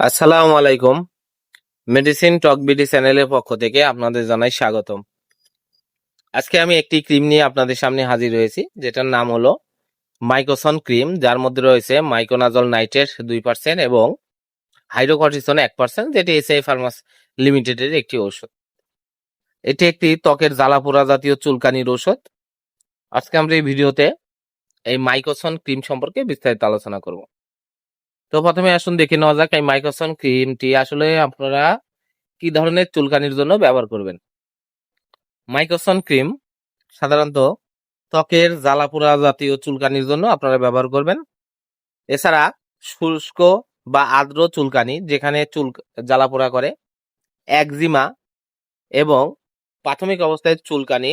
আসসালামু আলাইকুম। মেডিসিন টক বিডি চ্যানেলের পক্ষ থেকে আপনাদের জানাই স্বাগতম। আজকে আমি একটি ক্রিম নিয়ে আপনাদের সামনে হাজির হয়েছি, যেটার নাম হলো মাইকোসন ক্রিম, যার মধ্যে রয়েছে মাইকোনাজল নাইট্রেট দুই পার্সেন্ট এবং হাইড্রোকর্টিসন এক পার্সেন্ট যেটি এসআই ফার্মাস লিমিটেডের একটি ঔষধ। এটি একটি ত্বকের জ্বালাপোড়া জাতীয় চুলকানির ঔষধ। আজকে আমরা এই ভিডিওতে এই মাইকোসন ক্রিম সম্পর্কে বিস্তারিত আলোচনা করব। তো প্রথমে আসুন দেখে নেওয়া যাক এই মাইক্রোসন ক্রিমটি আসলে আপনারা কি ধরনের চুলকানির জন্য ব্যবহার করবেন। মাইক্রোসন ক্রিম সাধারণত ত্বকের জ্বালাপোড়া জাতীয় চুলকানির জন্য আপনারা ব্যবহার করবেন। এছাড়া শুষ্ক বা আর্দ্র চুলকানি যেখানে চুল জ্বালাপোড়া করে, একজিমা এবং প্রাথমিক অবস্থায় চুলকানি,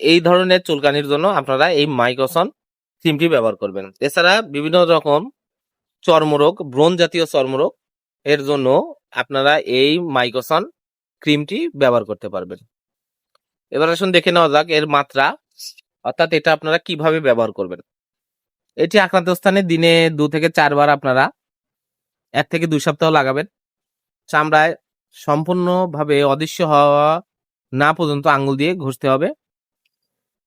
এই ধরনের চুলকানির জন্য আপনারা এই মাইক্রোসন ক্রিমটি ব্যবহার করবেন। এছাড়া বিভিন্ন রকম চর্মরোগ ব্রণ জাতীয় চর্মরোগ, এর জন্য আপনারা এই মাইকোসন ক্রিমটি ব্যবহার করতে পারবেন। এবার আসুন দেখে নেওয়া যাক এর মাত্রা, অর্থাৎ এটা আপনারা কীভাবে ব্যবহার করবেন। এটি আক্রান্ত স্থানে দিনে দু থেকে চারবার আপনারা এক থেকে দুই সপ্তাহ লাগাবেন। চামড়ায় সম্পূর্ণভাবে অদৃশ্য হওয়া না পর্যন্ত আঙুল দিয়ে ঘষতে হবে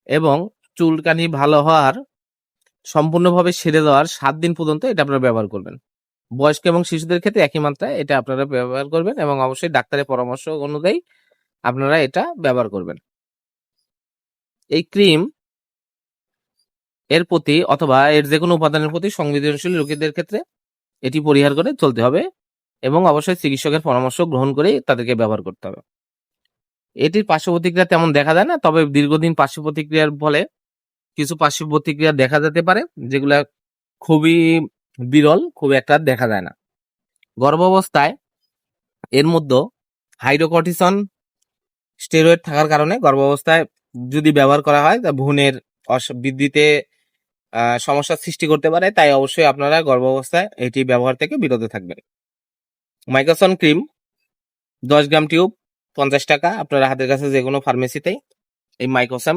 এবং চুলকানি ভালো হওয়ার সম্পূর্ণভাবে সেরে দেওয়ার সাত দিন পর্যন্ত এটা আপনারা ব্যবহার করবেন। বয়স্ক এবং শিশুদের ক্ষেত্রে একই মাত্রায় এটা আপনারা ব্যবহার করবেন এবং অবশ্যই ডাক্তারের পরামর্শ অনুযায়ী আপনারা এটা ব্যবহার করবেন। এই ক্রিম এর প্রতি অথবা এর যে কোনো উপাদানের প্রতি সংবেদনশীল রোগীদের ক্ষেত্রে এটি পরিহার করে চলতে হবে এবং অবশ্যই চিকিৎসকের পরামর্শ গ্রহণ করে তাদেরকে ব্যবহার করতে হবে। এটির পার্শ্ব প্রতিক্রিয়া তেমন দেখা যায় না, তবে দীর্ঘদিন পার্শ্ব প্রতিক্রিয়ার ফলে কিছু পার্শ্ব প্রতিক্রিয়া দেখা যেতে পারে, যেগুলা খুবই বিরল, খুব একটা দেখা যায় না। গর্ভাবস্থায় এর মধ্যে হাইড্রোকর্টিসন স্টেরয়েড থাকার কারণে গর্ভাবস্থায় যদি ব্যবহার করা হয়, তা ভ্রূণের বৃদ্ধিতে সমস্যার সৃষ্টি করতে পারে, তাই অবশ্যই আপনারা গর্ভাবস্থায় এটি ব্যবহার থেকে বিরত থাকবেন। মাইক্রোসন ক্রিম, দশ গ্রাম টিউব, পঞ্চাশ টাকা, আপনার হাতের কাছে যে কোনো ফার্মেসিতেই এই মাইক্রোসাম